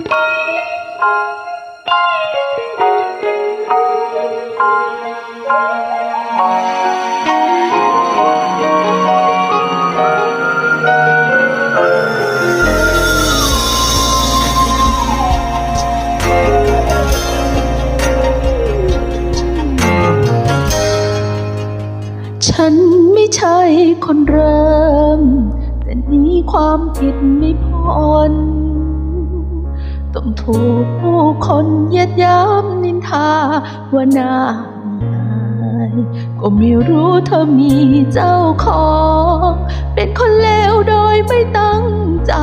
ฉันไม่ใช่คนเริ่ม แต่นี้ความผิดไม่พ้น ถูกผู้คนเยียดย้ำนินทาว่านาอายก็ไม่รู้เธอมีเจ้าของ เป็นคนเลวโดยไม่ตั้งใจ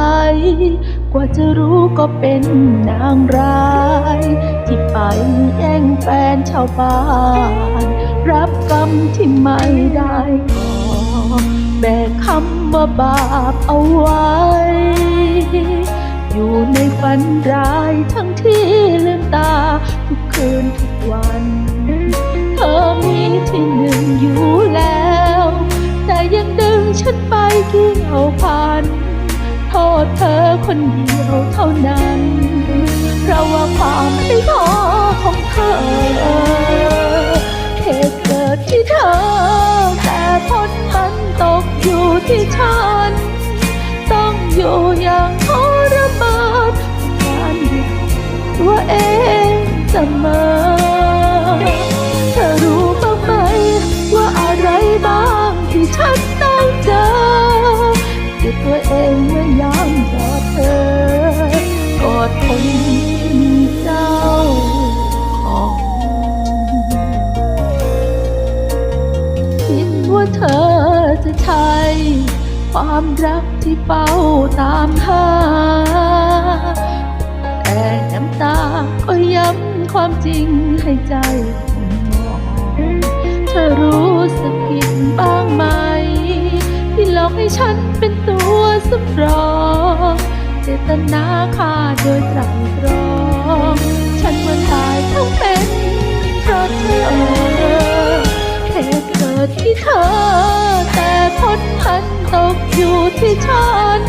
กว่าจะรู้ก็เป็นนางร้าย ที่ไปแย่งแฟนชาวบ้าน รับกรรมที่ไม่ได้ก่อแบกคำว่าบาปเอาไว้ อยู่ในฝันร้ายทั้งที่ลืมตา ทุกคืนทุกวัน เธอมีที่หนึ่งอยู่แล้ว แต่ยังดึงฉันไปเกี่ยวพัน โทษเธอคนเดียวเท่านั้น เพราะว่าความไม่พอของเธอเหตุเกิดที่เธอ แต่ผลมันตกอยู่ที่ฉัน ต้องอยู่อย่าง ตัวเองเสมอเธอรู้บ้างไหม ว่าอะไรบ้างที่ฉันต้องเจอหยุดตัวเองเมื่อยามกอดเธอกอดคนที่มีเจ้าของคิดว่าเธอจะใช่ความรักที่เฝ้าตามหาแต่น้ำตา ก็ย้ำความจริงให้ใจผมมองเธอรู้สึกผิดบ้างไหม ที่หลอกให้ฉันเป็นตัวสำรอง เจตนาฆ่าโดยไตรตรอง ฉันมันตายทั้งเป็นเพราะเธอเหตุเกิดที่เธอ แต่ผลมันตกอยู่ที่ฉัน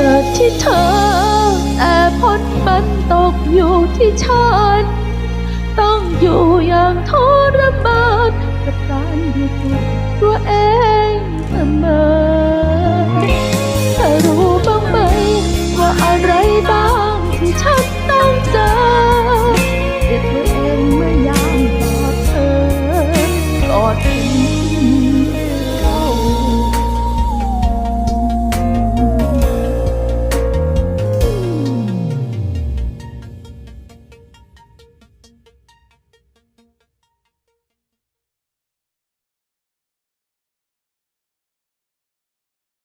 เกิดที่เธอ แต่ผลมันตกอยู่ที่ฉัน ต้องอยู่อย่างทรมานกับการอยู่ตัวเอง